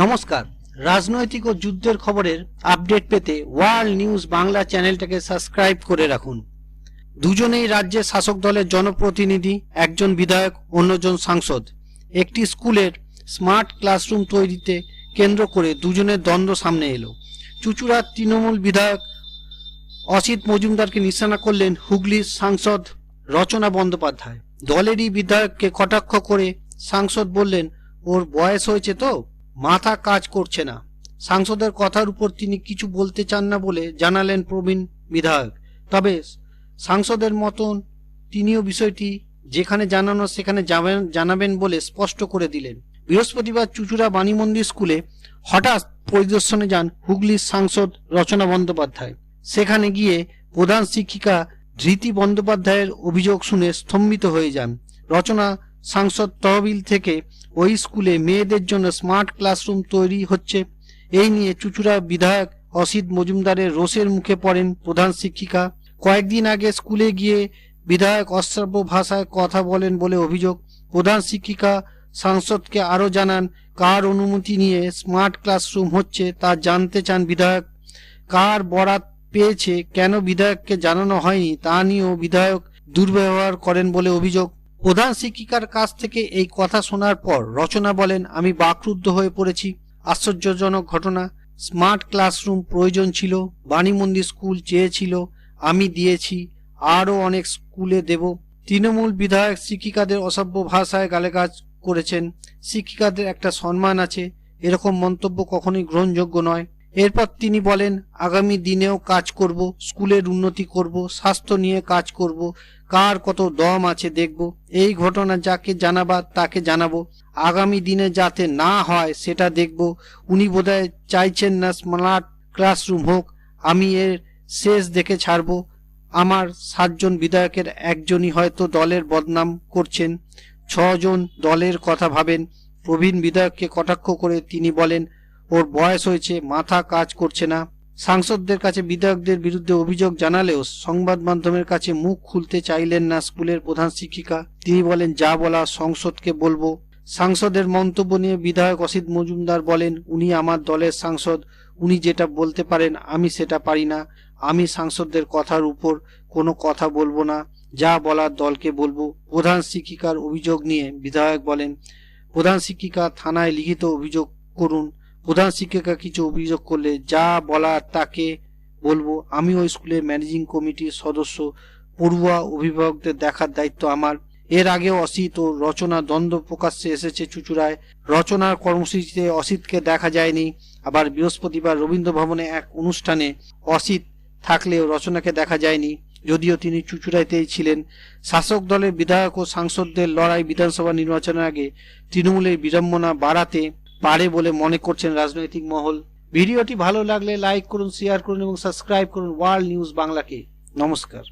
নমস্কার। রাজনৈতিক ও যুদ্ধের খবরের আপডেট পেতে ওয়ার্ল্ড নিউজ বাংলা চ্যানেলটাকে সাবস্ক্রাইব করে রাখুন। দুজনেই রাজ্যের শাসক দলের জনপ্রতিনিধি, একজন বিধায়ক, অন্যজন সাংসদ। একটি স্কুলের স্মার্ট ক্লাসরুম তৈরিতে কেন্দ্র করে দুজনের দ্বন্দ্ব সামনে এলো। চুচুড়ার তৃণমূল বিধায়ক অসিত মজুমদারকে নিশানা করলেন হুগলির সাংসদ রচনা বন্দ্যোপাধ্যায়। দলেরই বিধায়ককে কটাক্ষ করে সাংসদ বললেন, ওর বয়স হয়েছে তো? মাথা কাজ করছে না। সাংসদের কথার উপর তিনি কিছু বলতে চান না বলে জানালেন প্রবীণ বিধায়ক। তবে সাংসদের মতন তিনিও বিষয়টি যেখানে জানানো সেখানে জানাবেন বলে স্পষ্ট করে দিলেন। বৃহস্পতিবার চুচুড়া বাণী মন্দির স্কুলে হঠাৎ পরিদর্শনে যান হুগলির সাংসদ রচনা বন্দ্যোপাধ্যায়। সেখানে গিয়ে প্রধান শিক্ষিকা ধৃতি বন্দ্যোপাধ্যায়ের অভিযোগ শুনে স্তম্ভিত হয়ে যান। রচনা সাংসদ তহবিল থেকে ওই স্কুলে মেয়েদের জন্য স্মার্ট ক্লাসরুম তৈরি হচ্ছে। এই নিয়ে চুচুড়া বিধায়ক অসিত মজুমদারের রোষের মুখে পড়েন প্রধান শিক্ষিকা। কয়েকদিন আগে স্কুলে গিয়ে বিধায়ক অশ্রাব্য ভাষায় কথা বলেন বলে অভিযোগ। প্রধান শিক্ষিকা সাংসদকে আরও জানান, কার অনুমতি নিয়ে স্মার্ট ক্লাসরুম হচ্ছে তা জানতে চান বিধায়ক। কার বরাত পেয়েছে, কেন বিধায়ককে জানানো হয়নি, তা নিয়েও বিধায়ক দুর্ব্যবহার করেন বলে অভিযোগ। প্রধান শিক্ষিকার কাছ থেকে এই কথা শোনার পর রচনা বলেন, আমি বাকরুদ্ধ হয়ে পড়েছি। আশ্চর্যজনক ঘটনা। স্মার্ট ক্লাসরুম প্রয়োজন ছিল বাণী মন্দির স্কুল চেয়েছিল, আমি দিয়েছি, আরও অনেক স্কুলে দেব। তৃণমূল বিধায়ক শিক্ষিকাদের অসভ্য ভাষায় গালেগাজ করেছেন। শিক্ষিকাদের একটা সম্মান আছে, এরকম মন্তব্য কখনোই গ্রহণযোগ্য নয়। এরপর তিনি বলেন, আগামী দিনেও কাজ করব, স্কুলের উন্নতি করব, স্বাস্থ্য নিয়ে কাজ করব, কার কত দম আছে দেখব, এই ঘটনা যাকে জানাবার তাকে জানাব, আগামী দিনে যাতে না হয় সেটা দেখব, উনি বোধহয় চাইছেন না স্মার্ট ক্লাসরুম হোক, আমি এর শেষ দেখে ছাড়ব, আমার সাতজন বিধায়কের একজনই হয়তো দলের বদনাম করছেন, ছজন দলের কথা ভাবেন। প্রবীণ বিধায়ককে কটাক্ষ করে তিনি বলেন ওর বয়স হয়েছে, মাথা কাজ করছে না। সাংসদদের কাছে বিধায়কদের বিরুদ্ধে অভিযোগ জানালেও সংবাদ মাধ্যমের কাছে মুখ খুলতে চাইলেন না স্কুলের প্রধান শিক্ষিকা। তিনি বলেন, যা বলা সংসদকে বলব। সাংসদের মন্তব্য নিয়ে বিধায়ক অসিত মজুমদার বলেন, উনি আমার দলের সাংসদ। উনি যেটা বলতে পারেন, আমি সেটা পারি না। আমি সাংসদদের কথার উপর কোনো কথা বলব না। যা বলার দলকে বলব। প্রধান শিক্ষিকার অভিযোগ নিয়ে বিধায়ক বলেন, প্রধান শিক্ষিকা থানায় লিখিত অভিযোগ করুন। প্রধান শিক্ষিকা কিছু অভিযোগ করলে যা বলার তাকে বলব। আমি ওই স্কুলের ম্যানেজিং কমিটির সদস্য, পড়ুয়া অভিভাবকদের দেখার দায়িত্ব আমার। এর আগেও অসিত ও রচনা দ্বন্দ্ব প্রকাশ্যে এসেছে চুচুড়ায়। রচনার কর্মসূচিতে অসিতকে দেখা যায়নি। আবার বৃহস্পতিবার রবীন্দ্র ভবনে এক অনুষ্ঠানে অসিত থাকলেও রচনাকে দেখা যায়নি। যদিও তিনি চুচুড়াইতেই ছিলেন। শাসক দলের বিধায়ক ও সাংসদদের লড়াই বিধানসভা নির্বাচনের আগে তৃণমূলের বিড়ম্বনা বাড়াতে পারে বলে মনে করছেন রাজনৈতিক মহল। ভিডিওটি ভালো লাগলে লাইক করুন শেয়ার করুন এবং সাবস্ক্রাইব করুন ওয়ার্ল্ড নিউজ বাংলাকে। নমস্কার।